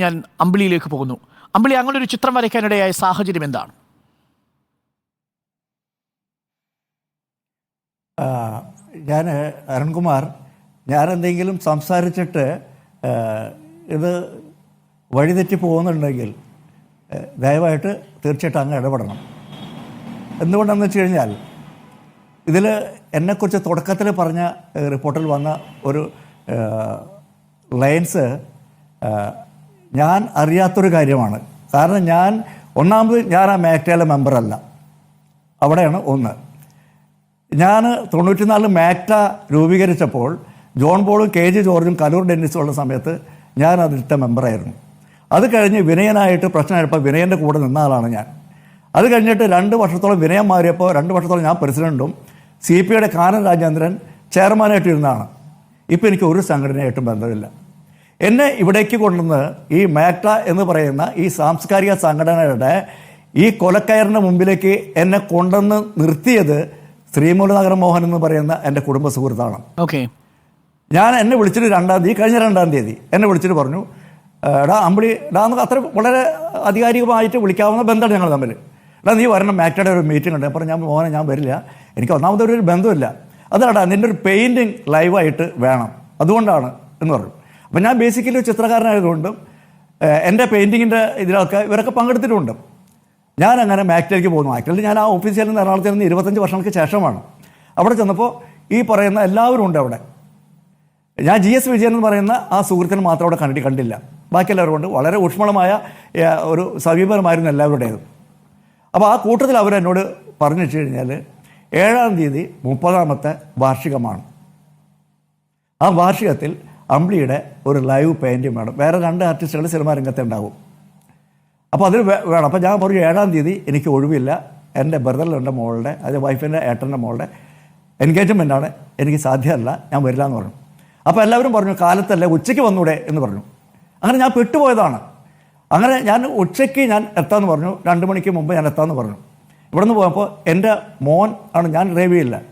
ഞാൻ അമ്പിളിയിലേക്ക് പോകുന്നു. അമ്പിളി അങ്ങനെ ഒരു ചിത്രം വരയ്ക്കാനിടയായ സാഹചര്യം എന്താണ്? ഞാൻ അരുൺകുമാർ ഞാൻ എന്തെങ്കിലും സംസാരിച്ചിട്ട് ഇത് വഴിതെറ്റി പോകുന്നുണ്ടെങ്കിൽ ദയവായിട്ട് തീർച്ചയായിട്ടും അങ്ങ് ഇടപെടണം. എന്തുകൊണ്ടെന്ന് വെച്ച് കഴിഞ്ഞാൽ ഇതിൽ എന്നെക്കുറിച്ച് തുടക്കത്തിൽ പറഞ്ഞ റിപ്പോർട്ടിൽ വന്ന ഒരു ലൈൻസ് ഞാൻ അറിയാത്തൊരു കാര്യമാണ്. കാരണം ഞാൻ ഒന്നാമത് ഞാൻ ആ മാക്ടയിലെ മെമ്പറല്ല. അവിടെയാണ് ഒന്ന്. ഞാൻ തൊണ്ണൂറ്റിനാല് മാക്ട രൂപീകരിച്ചപ്പോൾ ജോൺ ബോളും കെ ജി ജോർജും കലൂർ ഡെന്നിസും ഉള്ള സമയത്ത് ഞാൻ അതിലത്തെ മെമ്പറായിരുന്നു. അത് കഴിഞ്ഞ് വിനയനായിട്ട് പ്രശ്നമായപ്പോൾ വിനയന്റെ കൂടെ നിന്ന ആളാണ് ഞാൻ. അത് കഴിഞ്ഞിട്ട് രണ്ട് വർഷത്തോളം വിനയം മാറിയപ്പോൾ രണ്ട് വർഷത്തോളം ഞാൻ പ്രസിഡന്റും സി പി ഐയുടെ കാനൻ രാജേന്ദ്രൻ ചെയർമാനായിട്ട് ഇരുന്നതാണ് ഇപ്പോൾ എനിക്ക് ഒരു സംഘടനയായിട്ടും ബന്ധമില്ല. എന്നെ ഇവിടേക്ക് കൊണ്ടുവന്ന് ഈ മാക്ട എന്ന് പറയുന്ന ഈ സാംസ്കാരിക സംഘടനയുടെ ഈ കൊലക്കയറിന്റെ മുമ്പിലേക്ക് എന്നെ കൊണ്ടുവന്ന് നിർത്തിയത് ശ്രീമൂലനഗരം മോഹൻ എന്ന് പറയുന്ന എന്റെ കുടുംബ സുഹൃത്താണ്. ഓക്കെ. ഞാൻ എന്നെ വിളിച്ചിട്ട് രണ്ടാം തീയതി കഴിഞ്ഞ രണ്ടാം തീയതി എന്നെ വിളിച്ചിട്ട് പറഞ്ഞു "ഏ, എടാ അമ്പിളി എടാ നമുക്ക് അത്ര വളരെ ആധികാരികമായിട്ട് വിളിക്കാവുന്ന ബന്ധമാണ് ഞങ്ങൾ തമ്മിൽ. എടാ നീ വരണം മാക്ടയുടെ ഒരു മീറ്റിംഗ് ഉണ്ട്. അപ്പോൾ ഞാൻ മോനെ ഞാൻ വരില്ല. എനിക്ക് ഒന്നാമത്തെ ഒരു ബന്ധമില്ല അതാടാ നിന്റെ ഒരു പെയിന്റിങ് ലൈവായിട്ട് വേണം. അതുകൊണ്ടാണ് എന്ന് പറഞ്ഞു. അപ്പോൾ ഞാൻ ബേസിക്കലി ഒരു ചിത്രകാരനായതുകൊണ്ടും എന്റെ പെയിന്റിങ്ങിന്റെ ഇതിലൊക്കെ ഇവരൊക്കെ പങ്കെടുത്തിട്ടുണ്ട്. ഞാൻ അങ്ങനെ മാക്റ്റിലേക്ക് പോകുന്നു. മാക്ടയിൽ ഞാൻ ആ ഓഫീസിൽ നിന്ന് എറണാകുളത്ത് നിന്ന് ഇരുപത്തഞ്ച് വർഷങ്ങൾക്ക് ശേഷമാണ്. അവിടെ ചെന്നപ്പോൾ ഈ പറയുന്ന എല്ലാവരും ഉണ്ട് അവിടെ. ഞാൻ ജി എസ് വിജയൻ എന്ന് പറയുന്ന ആ സുഹൃത്തിന് മാത്രം അവിടെ കണ്ടി കണ്ടില്ല. ബാക്കി എല്ലാവരും വളരെ ഊഷ്മളമായ ഒരു സമീപനമായിരുന്നു എല്ലാവരുടേതും. അപ്പോൾ ആ കൂട്ടത്തിൽ അവരെന്നോട് പറഞ്ഞു വെച്ച് കഴിഞ്ഞാൽ ഏഴാം തീയതി മുപ്പതാമത്തെ വാർഷികമാണ്. ആ വാർഷികത്തിൽ അമ്പിളിയുടെ ഒരു ലൈവ് പെയിന്റിങ് വേണം. വേറെ രണ്ട് ആർട്ടിസ്റ്റുകൾ സിനിമാ രംഗത്ത് ഉണ്ടാകും അപ്പോൾ അതിൽ വേണം. അപ്പോൾ ഞാൻ പറഞ്ഞു ഏഴാം തീയതി എനിക്ക് ഒഴിവില്ല. എന്റെ ബ്രദറിലുണ്ട് മോളുടെ അത് വൈഫിന്റെ ഏട്ടന്റെ മോളുടെ എൻഗേജ്മെന്റ് ആണ്. എനിക്ക് സാധ്യമല്ല. ഞാൻ വരില്ല എന്ന് പറഞ്ഞു. അപ്പോൾ എല്ലാവരും പറഞ്ഞു കാലത്തല്ലേ ഉച്ചയ്ക്ക് വന്നൂടെ? എന്ന് പറഞ്ഞു. അങ്ങനെ ഞാൻ പെട്ടുപോയതാണ്. അങ്ങനെ ഞാൻ ഉച്ചയ്ക്ക് ഞാൻ എത്താമെന്ന് പറഞ്ഞു. രണ്ട് മണിക്ക് മുമ്പ് ഞാൻ എത്താമെന്ന് പറഞ്ഞു. ഇവിടെ നിന്ന് പോയപ്പോൾ എന്റെ മോൻ ആണ് ഞാൻ ഡ്രൈവ് ചെയ്യില്ല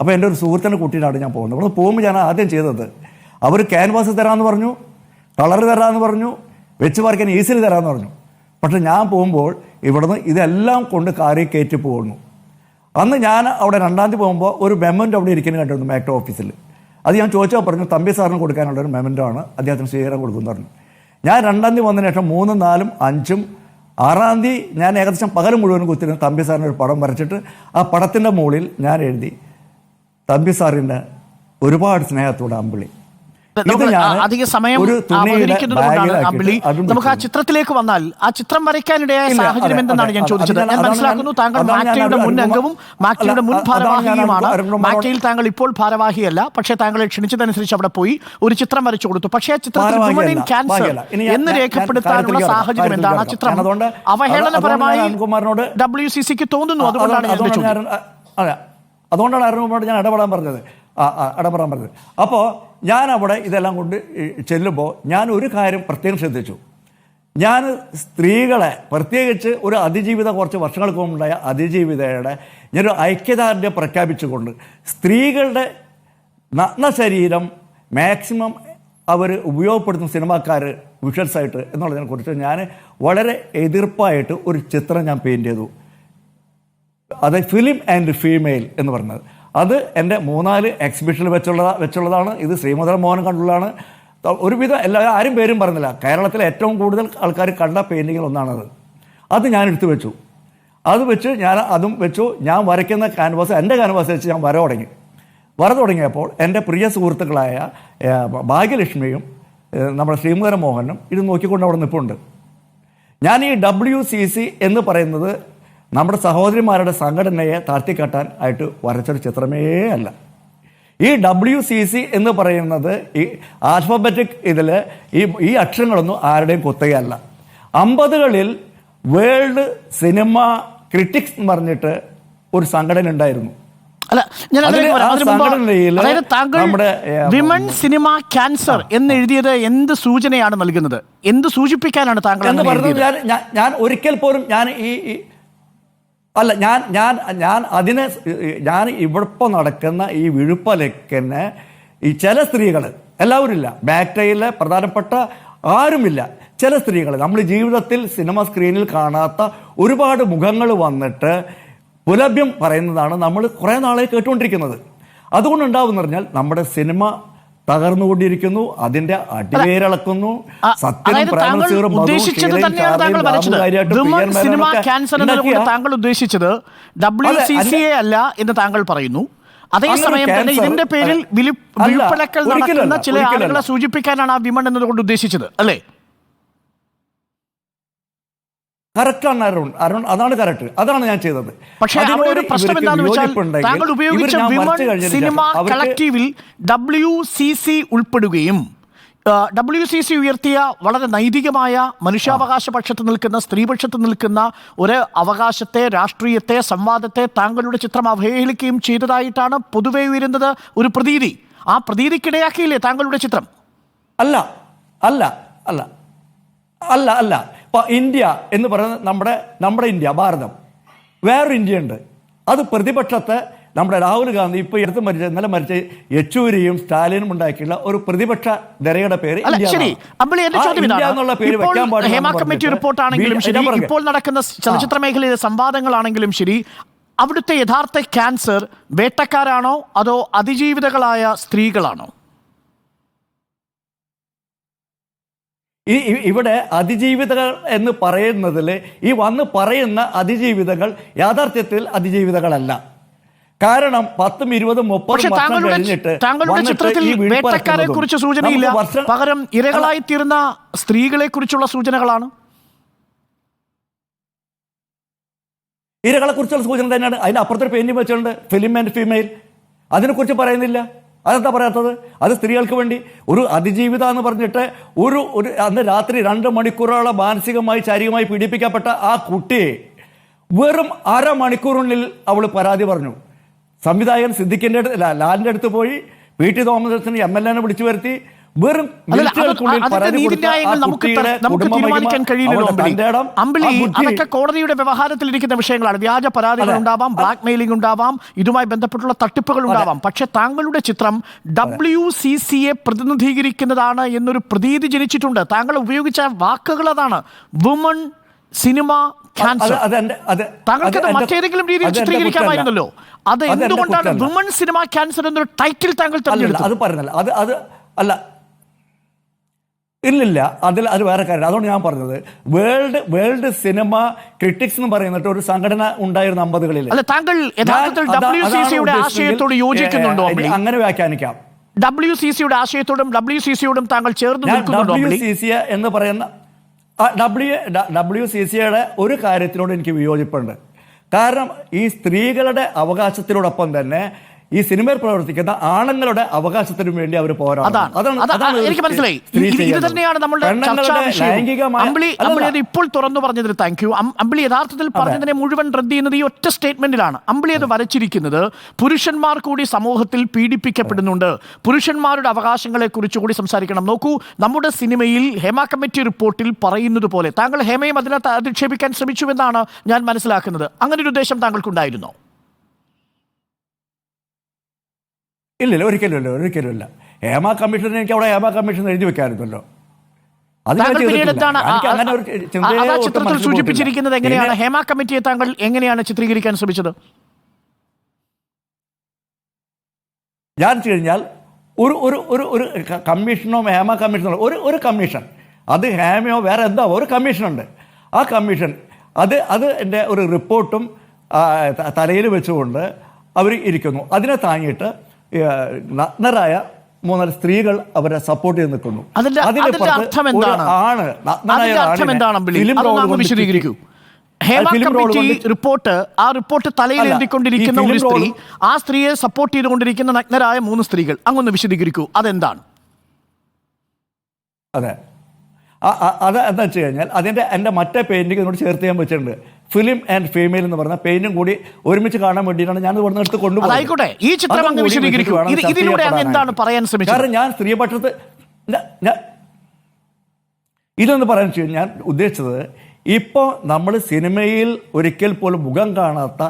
അപ്പോൾ എന്റെ ഒരു സുഹൃത്തിനെ കൂട്ടിയിട്ടാണ് ഞാൻ പോകുന്നത്. ഇവിടെ പോകുമ്പോൾ ഞാൻ ആദ്യം ചെയ്തത് അവർ ക്യാൻവാസ് തരാമെന്ന് പറഞ്ഞു കളർ തരാമെന്ന് പറഞ്ഞു വെച്ച് വരയ്ക്കാൻ ഈസിലി തരാമെന്ന് പറഞ്ഞു. പക്ഷെ ഞാൻ പോകുമ്പോൾ ഇവിടുന്ന് ഇതെല്ലാം കൊണ്ട് കാറി കയറ്റി പോകുന്നു. അന്ന് ഞാൻ അവിടെ രണ്ടാം തീയതി പോകുമ്പോൾ ഒരു മെമ്മന്റ് അവിടെ ഇരിക്കുന്നത് കണ്ടിരുന്നു മാക്ടോ ഓഫീസിൽ അത് ഞാൻ ചോദിച്ചാൽ പറഞ്ഞു തമ്പി സാറിന് കൊടുക്കാനുള്ള ഒരു മെമ്മന്റോ ആണ് അദ്ദേഹത്തിന് സ്വീകരണം കൊടുക്കുമെന്ന് പറഞ്ഞു. ഞാൻ രണ്ടാം തീയതി വന്നതിന് ശേഷം മൂന്നും നാലും അഞ്ചും ആറാം തീയതി ഞാൻ ഏകദേശം പകൽ മുഴുവനും കുത്തിരുന്ന് തമ്പി സാറിന് ഒരു പടം വരച്ചിട്ട് ആ പടത്തിന്റെ മുകളിൽ ഞാൻ എഴുതി തമ്പി സാറിന്റെ ഒരുപാട് സ്നേഹത്തോടെ അമ്പിളി. അധിക സമയം കൊണ്ടാണ് അമ്പിളി നമുക്ക് ആ ചിത്രത്തിലേക്ക് വന്നാൽ ആ ചിത്രം വരയ്ക്കാനിടയായ സാഹചര്യം എന്തെന്നാണ് ഞാൻ ചോദിച്ചത്. ഞാൻ മനസ്സിലാക്കുന്നു താങ്കൾ മാറ്റയുടെ മുൻ അംഗവും മാറ്റയുടെ മുൻ ഭാരവാഹിയുമാണ് മാറ്റയിൽ താങ്കൾ ഇപ്പോൾ ഭാരവാഹിയല്ല പക്ഷേ താങ്കളെ ക്ഷണിച്ചതനുസരിച്ച് അവിടെ പോയി ഒരു ചിത്രം വരച്ചു കൊടുത്തു. പക്ഷേ ആ ചിത്രത്തിൽ ക്യാൻസർ. എന്ന് രേഖപ്പെടുത്താനുള്ള സാഹചര്യം എന്താണ് ആ ചിത്രം? അവഹേളനപരമായി അരുൺകുമാറിനോട് ഡബ്ല്യു സി സിക്ക് തോന്നുന്നു അതുകൊണ്ടാണ് ഞാൻ അതെ അതുകൊണ്ടാണ് അരുൺകുമാറോട് ഞാൻ ഇടപെടാൻ പറഞ്ഞത്. ആ ആ പറഞ്ഞത് അപ്പോൾ ഞാൻ അവിടെ ഇതെല്ലാം കൊണ്ട് ചെല്ലുമ്പോൾ ഞാൻ ഒരു കാര്യം പ്രത്യേകം ശ്രദ്ധിച്ചു. ഞാൻ സ്ത്രീകളെ പ്രത്യേകിച്ച് ഒരു അതിജീവിത കുറച്ച് വർഷങ്ങൾക്ക് മുമ്പുണ്ടായ അതിജീവിതയുടെ ഞാനൊരു ഐക്യദാർഢ്യം പ്രഖ്യാപിച്ചുകൊണ്ട് സ്ത്രീകളുടെ നഗ്ന ശരീരം മാക്സിമം അവർ ഉപയോഗപ്പെടുത്തുന്ന സിനിമാക്കാർ വിഷ്വൽസായിട്ട് എന്നുള്ളതിനെ കുറിച്ച് ഞാൻ വളരെ എതിർപ്പായിട്ട് ഒരു ചിത്രം ഞാൻ പെയിന്റ് ചെയ്തു. അത് ഫിലിം ആൻഡ് ഫീമെയിൽ എന്ന് പറഞ്ഞത്. അത് എന്റെ മൂന്നാൽ എക്സിബിഷനിൽ വെച്ചുള്ള വെച്ചുള്ളതാണ്. ഇത് ശ്രീമധുര മോഹൻ കണ്ടുള്ളതാണ്. ഒരുവിധം എല്ലാ ആരും പേരും പറഞ്ഞില്ല. കേരളത്തിലെ ഏറ്റവും കൂടുതൽ ആൾക്കാർ കണ്ട പെയിന്റിങ്ങിൽ ഒന്നാണത്. അത് ഞാൻ എടുത്തു വെച്ചു. അത് വെച്ച് ഞാൻ അതും വെച്ചു. ഞാൻ വരയ്ക്കുന്ന ക്യാൻവാസ് എന്റെ ക്യാൻവാസ് വെച്ച് ഞാൻ വര തുടങ്ങി. വര തുടങ്ങിയപ്പോൾ എന്റെ പ്രിയ സുഹൃത്തുക്കളായ ഭാഗ്യലക്ഷ്മിയും നമ്മുടെ ശ്രീമധുര മോഹനും ഇത് നോക്കിക്കൊണ്ട് അവിടെ നിൽപ്പുണ്ട് ഞാൻ ഈ ഡബ്ല്യു സി സി എന്ന് പറയുന്നത് നമ്മുടെ സഹോദരിമാരുടെ സംഘടനയെ താഴ്ത്തിക്കെട്ടാൻ ആയിട്ട് വരച്ചൊരു ചിത്രമേ അല്ല. ഈ ഡബ്ല്യു സി സി എന്ന് പറയുന്നത് ഈ ആൽഫബറ്റിക് ഇതിൽ ഈ ഈ അക്ഷരങ്ങളൊന്നും ആരുടെയും കുത്തകയല്ല. അമ്പതുകളിൽ വേൾഡ് സിനിമ ക്രിറ്റിക്സ് എന്ന് പറഞ്ഞിട്ട് ഒരു സംഘടന ഉണ്ടായിരുന്നു. അല്ല ഞാൻ അതായത് താങ്കൾ വിമൺ സിനിമ ക്യാൻസർ എന്ന് എഴുതിയത് എന്ത് സൂചനയാണ് നൽകുന്നത്? എന്ത് സൂചിപ്പിക്കാനാണ് താങ്കൾ ഞാൻ ഒരിക്കൽ പോലും ഞാൻ ഈ- അല്ല ഞാൻ ഞാൻ ഞാൻ അതിനെ ഞാൻ ഇവിടെ നടക്കുന്ന ഈ വിഴുപ്പലക്കന്നെ ഈ ചില സ്ത്രീകൾ എല്ലാവരും ഇല്ല. ബാക്ടയിലെ പ്രധാനപ്പെട്ട ആരുമില്ല. ചില സ്ത്രീകൾ നമ്മൾ ജീവിതത്തിൽ സിനിമ സ്ക്രീനിൽ കാണാത്ത ഒരുപാട് മുഖങ്ങൾ വന്നിട്ട് പുലഭ്യം പറയുന്നതാണ് നമ്മൾ കുറേ നാളെ കേട്ടുകൊണ്ടിരിക്കുന്നത്. അതുകൊണ്ടുണ്ടാവുന്ന പറഞ്ഞാൽ നമ്മുടെ സിനിമ തകർന്നുകൊണ്ടിരിക്കുന്നു അതിന്റെ അടിവേരളക്കുന്നു താങ്കൾ ഉദ്ദേശിച്ചത് ഡബ്ല്യു സി സി എ അല്ല- എന്ന് താങ്കൾ പറയുന്നു. അതേസമയം തന്നെ ഇതിന്റെ പേരിൽ ഒരിക്കലല്ല, നടക്കുന്ന ചില ആളുകളെ സൂചിപ്പിക്കാനാണ് ആ വിമൺ എന്നതുകൊണ്ട് ഉദ്ദേശിച്ചത് അല്ലേ? കറക്റ്റാണ് അരുൺ. അരുൺ അതാണ് കറക്റ്റ് അതാണ് ഞാൻ ചെയ്തത്. പക്ഷേ അവിടെ അതിനോട് ഒരു പ്രശ്നം ഇവർക്ക് എന്താണെന്ന് വെച്ചാൽ താങ്കൾ ഉപയോഗിച്ച ഇവർ ഞാൻ വിമൺ വരച്ചു കഴിഞ്ഞതിന് സിനിമ ശേഷം അവർക്ക് കളക്റ്റീവിൽ ഡബ്ല്യു സി സി ഉൾപ്പെടുകയും ഡബ്ല്യു സി സി ഉയർത്തിയ വളരെ നൈതികമായ മനുഷ്യാവകാശ പക്ഷത്ത് നിൽക്കുന്ന സ്ത്രീപക്ഷത്ത് നിൽക്കുന്ന ഒരു അവകാശത്തെ രാഷ്ട്രീയത്തെ സംവാദത്തെ താങ്കളുടെ ചിത്രം അവഹേളിക്കുകയും ചെയ്തതായിട്ടാണ് പൊതുവെ ഉയരുന്നത് ഒരു പ്രതീതി. ആ പ്രതീതിക്കിടയാക്കിയില്ലേ താങ്കളുടെ ചിത്രം? അല്ല അല്ല അല്ല അല്ല അല്ല. ഇപ്പൊ ഇന്ത്യ എന്ന് പറയുന്നത് നമ്മുടെ നമ്മുടെ ഇന്ത്യ ഭാരതം. വേറൊരു ഇന്ത്യ ഉണ്ട് അത് പ്രതിപക്ഷത്തെ നമ്മുടെ രാഹുൽ ഗാന്ധി ഇപ്പൊ എടുത്ത് മരിച്ച ഇന്നലെ മരിച്ച യെച്ചൂരിയും സ്റ്റാലിനും ഉണ്ടാക്കിയുള്ള ഒരു പ്രതിപക്ഷ നിരയുടെ പേര് എന്നുള്ള പേര് വെക്കാൻ പാടില്ല ഹേമ കമ്മിറ്റി റിപ്പോർട്ടാണെങ്കിലും ശരി ഇപ്പോൾ നടക്കുന്ന ചലച്ചിത്ര മേഖലയിലെ സംവാദങ്ങളാണെങ്കിലും ശരി അവിടുത്തെ യഥാർത്ഥ ക്യാൻസർ വേട്ടക്കാരാണോ അതോ അതിജീവിതകളായ സ്ത്രീകളാണോ? ഈ ഇവിടെ അതിജീവിതകൾ എന്ന് പറയുന്നതിൽ ഈ വന്ന് പറയുന്ന അതിജീവിതകൾ യാഥാർത്ഥ്യത്തിൽ അതിജീവിതകളല്ല. കാരണം പത്തും ഇരുപതും മുപ്പതും വർഷം കഴിഞ്ഞിട്ട് താങ്കളുടെ ചിത്രത്തിൽ വേട്ടക്കാരെ കുറിച്ച് സൂചനയില്ല. പകരം ഇരകളായി തീർന്ന സ്ത്രീകളെ കുറിച്ചുള്ള സൂചനകളാണ്? ഇരകളെ കുറിച്ചുള്ള സൂചന തന്നെയാണ്. അതിന് അപ്പുറത്തൊരു പെയിന്റിംഗ് വെച്ചിട്ടുണ്ട്. ഫിലിം ആൻഡ് ഫീമെയിൽ അതിനെക്കുറിച്ച് പറയുന്നില്ല. അതെന്താ പറയാത്തത്? അത് സ്ത്രീകൾക്ക് വേണ്ടി ഒരു അതിജീവിത എന്ന് പറഞ്ഞിട്ട് ഒരു ഒരു അന്ന് രാത്രി രണ്ട് മണിക്കൂറോളം മാനസികമായി ശാരീരികമായി പീഡിപ്പിക്കപ്പെട്ട ആ കുട്ടിയെ വെറും അരമണിക്കൂറിനുള്ളിൽ അവൾ പരാതി പറഞ്ഞു. സംവിധായകൻ സിദ്ദിഖിന്റെ അടുത്ത് ലാലിന്റെ അടുത്ത് പോയി പി ടി തോമസിന് എം എൽ എനെ വിളിച്ചു വരുത്തി വെറും വ്യവഹാരത്തിൽ ഇരിക്കുന്ന അമ്പിളി. അതൊക്കെ കോടതിയുടെ വ്യവഹാരത്തിലിരിക്കുന്ന വിഷയങ്ങളാണ്. വ്യാജ പരാതികൾ ഉണ്ടാവാം ബ്ലാക്ക് മെയിലിംഗ് ഉണ്ടാവാം ഇതുമായി ബന്ധപ്പെട്ടുള്ള തട്ടിപ്പുകൾ ഉണ്ടാവാം. പക്ഷെ താങ്കളുടെ ചിത്രം ഡബ്ല്യു സി സിയെ പ്രതിനിധീകരിക്കുന്നതാണ് എന്നൊരു പ്രതീതി ജനിച്ചിട്ടുണ്ട്. താങ്കൾ ഉപയോഗിച്ച വാക്കുകൾ അതാണ്. വുമൺ സിനിമ താങ്കൾക്ക് മറ്റേതെങ്കിലും രീതിയിൽ ചിത്രീകരിക്കാമായിരുന്നല്ലോ. അത് എന്തുകൊണ്ടാണ് വുമൺ സിനിമ ക്യാൻസർ എന്നൊരു ടൈറ്റിൽ താങ്കൾ തെരഞ്ഞെടുത്തത്? അത് പറഞ്ഞല്ല. അത് അത് അല്ല ഇല്ലില്ല അതിൽ അത് വേറെ കാര്യം അതുകൊണ്ട് ഞാൻ പറഞ്ഞത് വേൾഡ് വേൾഡ് സിനിമ ക്രിട്ടിക്സ് എന്ന് പറയുന്നിട്ട് ഒരു സംഘടന ഉണ്ടായിരുന്നു അമ്പതുകളിൽ താങ്കൾ യഥാർത്ഥത്തിൽ ആശയത്തോട് യോജിക്കുന്നുണ്ടോ അങ്ങനെ വ്യാഖ്യാനിക്കാം. ഡബ്ല്യു സി സിയുടെ ആശയത്തോടും ഡബ്ല്യു സി സിയോടും താങ്കൾ ചേർന്ന് ഡബ്ല്യു സി സി എന്ന് പറയുന്ന ഡബ്ല്യു ഡബ്ല്യു സി സിയുടെ ഒരു കാര്യത്തിനോട് എനിക്ക് വിയോജിപ്പുണ്ട്. കാരണം ഈ സ്ത്രീകളുടെ അവകാശത്തിനോടൊപ്പം തന്നെ ഈ സിനിമയിൽ പ്രവർത്തിക്കുന്ന ആണുങ്ങളുടെ അവകാശത്തിനു വേണ്ടി അവർ പോരാടും എനിക്ക് മനസ്സിലായി. ഇത് തന്നെയാണ് നമ്മളുടെ ഇപ്പോൾ തുറന്നു പറഞ്ഞതിന് താങ്ക് യു അമ്പിളി യഥാർത്ഥത്തിൽ പറഞ്ഞതിനെ മുഴുവൻ റദ്ദ് ചെയ്യുന്നത് ഈ ഒറ്റ സ്റ്റേറ്റ്മെന്റിലാണ് അമ്പിളി അത് വരച്ചിരിക്കുന്നത് പുരുഷന്മാർ കൂടി സമൂഹത്തിൽ പീഡിപ്പിക്കപ്പെടുന്നുണ്ട്. പുരുഷന്മാരുടെ അവകാശങ്ങളെ കുറിച്ച് കൂടി സംസാരിക്കണം. നോക്കൂ നമ്മുടെ സിനിമയിൽ ഹേമ കമ്മിറ്റി റിപ്പോർട്ടിൽ പറയുന്നത് പോലെ താങ്കൾ ഹേമയും അതിനകത്ത് അധിക്ഷേപിക്കാൻ ശ്രമിച്ചുവെന്നാണ് ഞാൻ മനസ്സിലാക്കുന്നത്. അങ്ങനെ ഒരു ഉദ്ദേശം താങ്കൾക്കുണ്ടായിരുന്നോ? ഇല്ലില്ല ഒരിക്കലും ഇല്ല ഒരിക്കലും ഇല്ല ഹേമ കമ്മീഷൻ എനിക്ക് അവിടെ ഹേമ കമ്മീഷൻ എഴുതി ചിന്തയെ ചിത്രത്തിൽ സൂചിപ്പിച്ചിരിക്കുന്നത് എങ്ങനെയാണ്? ഹേമ കമ്മിറ്റിയെ താങ്കൾ എങ്ങനെയാണ് ചിത്രീകരിക്കാൻ ശ്രമിച്ചത്? ഞാൻ കഴിഞ്ഞാൽ ഒരു ഒരു ഒരു ഒരു കമ്മീഷനോ ഹേമ കമ്മീഷനോ ഒരു ഒരു കമ്മീഷൻ. അത് ഹേമയോ വേറെ എന്താ ഒരു കമ്മീഷനുണ്ട്. ആ കമ്മീഷൻ അത് അത് എന്റെ ഒരു റിപ്പോർട്ടും തലയിൽ വെച്ചുകൊണ്ട് അവർ ഇരിക്കുന്നു. അതിനെ താങ്ങിയിട്ട് നഗ്നരായ മൂന്നാൽ സ്ത്രീകൾ അവരെ സപ്പോർട്ട് ചെയ്ത് നിൽക്കുന്നു. ആണ് വിശദീകരിക്കൂ. ഹേമ കമ്മിറ്റി റിപ്പോർട്ട് ആ റിപ്പോർട്ട് തലയിലേന്തിക്കൊണ്ടിരിക്കുന്ന അല്ല, ഒരു സ്ത്രീ ആ സ്ത്രീയെ സപ്പോർട്ട് ചെയ്തുകൊണ്ടിരിക്കുന്ന നഗ്നരായ മൂന്ന് സ്ത്രീകൾ അങ്ങൊന്ന് വിശദീകരിക്കൂ. അതെന്താണ്? അതെ. അത് എന്താ വെച്ച് കഴിഞ്ഞാൽ അതിന്റെ എന്റെ മറ്റേ പെയിന്റിങ് ഇതിനോട് ചേർത്ത് ഞാൻ വെച്ചിട്ടുണ്ട്. ഫിലിം ആൻഡ് ഫീമെയിൽ എന്ന് പറഞ്ഞ പെയിനും കൂടി ഒരുമിച്ച് കാണാൻ വേണ്ടിയിട്ടാണ് ഞാൻ ഇവിടുന്ന് എടുത്ത് കൊണ്ടുപോകുന്നത്. ഈ ചിത്രം ഇതിലൂടെ എന്താണ് പറയാൻ ശ്രമിച്ചത്? കാരണം ഞാൻ സ്ത്രീപക്ഷത്ത് ഇതൊന്ന് പറയാൻ ചെയ്യും ഞാൻ ഉദ്ദേശിച്ചത് ഇപ്പോൾ നമ്മൾ സിനിമയിൽ ഒരിക്കൽ പോലും മുഖം കാണാത്ത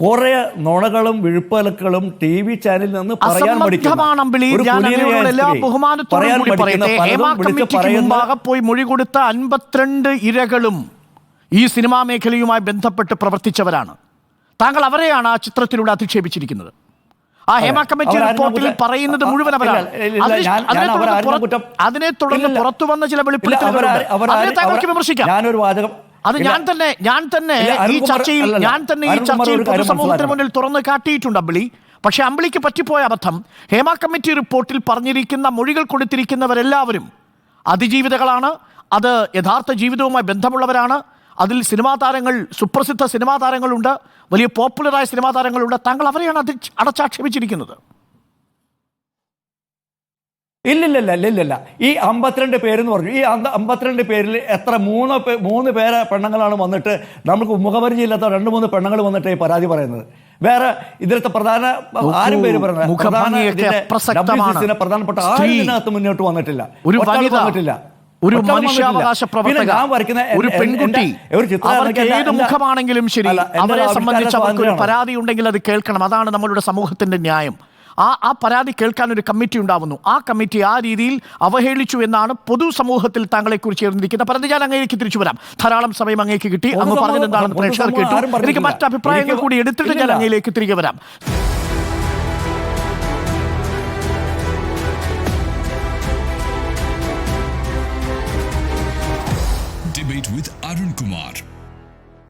കുറെ നുണകളും വിഴുപ്പലക്കളും ടി വി ചാനലിൽ നിന്ന് പറയാൻ പഠിക്കുന്ന പോയി മൊഴി കൊടുത്ത അൻപത്തിരണ്ട് ഇരകളും ഈ സിനിമാ മേഖലയുമായി ബന്ധപ്പെട്ട് പ്രവർത്തിച്ചവരാണ്. താങ്കൾ അവരെയാണ് ആ ചിത്രത്തിലൂടെ അധിക്ഷേപിച്ചിരിക്കുന്നത്. ആ ഹേമ കമ്മിറ്റി റിപ്പോർട്ടിൽ പറയുന്നത് മുഴുവൻ അവരാണ്. അതിനെ- തുടർന്ന് പുറത്ത് വന്ന ചില വെളിപ്പെടുത്തലുകളുണ്ട് താങ്കൾക്ക് വിമർശിക്കാം. ഞാനൊരു വാചകം അത് ഞാൻ തന്നെ ഞാൻ തന്നെ ഈ ചർച്ചയിൽ ഞാൻ തന്നെ ഈ ചർച്ചയിൽ പൊതുസമൂഹത്തിന്. മുന്നിൽ തുറന്ന് കാട്ടിയിട്ടുണ്ട് അമ്പിളി. പക്ഷെ അമ്പിളിക്ക് പറ്റിപ്പോയ അബദ്ധം ഹേമ കമ്മിറ്റി റിപ്പോർട്ടിൽ പറഞ്ഞിരിക്കുന്ന മൊഴികൾ കൊടുത്തിരിക്കുന്നവരെല്ലാവരും അതിജീവിതകളാണ്. അത് യഥാർത്ഥ ജീവിതവുമായി ബന്ധമുള്ളവരാണ്. അതിൽ സിനിമാ താരങ്ങൾ സുപ്രസിദ്ധ സിനിമാ താരങ്ങളുണ്ട് വലിയ പോപ്പുലറായ സിനിമാ താരങ്ങളുണ്ട്. താങ്കൾ അവരെയാണ് അതി അടച്ചാക്ഷേപിച്ചിരിക്കുന്നത്. ഇല്ലില്ലല്ല ഇല്ലില്ല ഈ അമ്പത്തിരണ്ട് പേരെന്ന് പറഞ്ഞു. ഈ അമ്പത്തിരണ്ട് പേരിൽ എത്ര മൂന്ന് മൂന്ന് പേരെ പെണ്ണുങ്ങളാണ് വന്നിട്ട് നമുക്ക് മുഖപരിചയമില്ലാത്ത രണ്ട് മൂന്ന് പെണ്ണുങ്ങൾ വന്നിട്ട് ഈ പരാതി പറയുന്നത്. വേറെ ഇതിലത്തെ പ്രധാന ആരും പേര് പറയുന്നത് പ്രധാനപ്പെട്ട ആരും ഇതിനകത്ത് മുന്നോട്ട് വന്നിട്ടില്ല. ഒരു വന്നിട്ടില്ല. ഒരു മനുഷ്യാവകാശ. പ്രവർത്തക. ഒരു പെൺകുട്ടി. അവർക്ക് ഏത് മുഖമാണെങ്കിലും ശരി അവരെ സംബന്ധിച്ച് അവർക്ക് ഒരു പരാതി ഉണ്ടെങ്കിൽ അത് കേൾക്കണം. അതാണ് നമ്മളുടെ സമൂഹത്തിന്റെ ന്യായം. ആ ആ പരാതി കേൾക്കാൻ ഒരു കമ്മിറ്റി ഉണ്ടാവുന്നു. ആ കമ്മിറ്റി ആ രീതിയിൽ അവഹേളിച്ചു എന്നാണ് പൊതുസമൂഹത്തിൽ താങ്കളെ കുറിച്ച് ഇരുന്നിരിക്കുന്ന പരാതി. ഞാൻ അങ്ങേക്ക് തിരിച്ചു വരാം. ധാരാളം സമയം അങ്ങേക്ക് കിട്ടി. അങ്ങ് പറഞ്ഞത് എന്താണെന്ന് പ്രേക്ഷകർ കേട്ടു. എനിക്ക് മറ്റു അഭിപ്രായങ്ങൾ കൂടി എടുത്തിട്ട് ഞാൻ. അങ്ങയിലേക്ക് തിരികെ വരാം.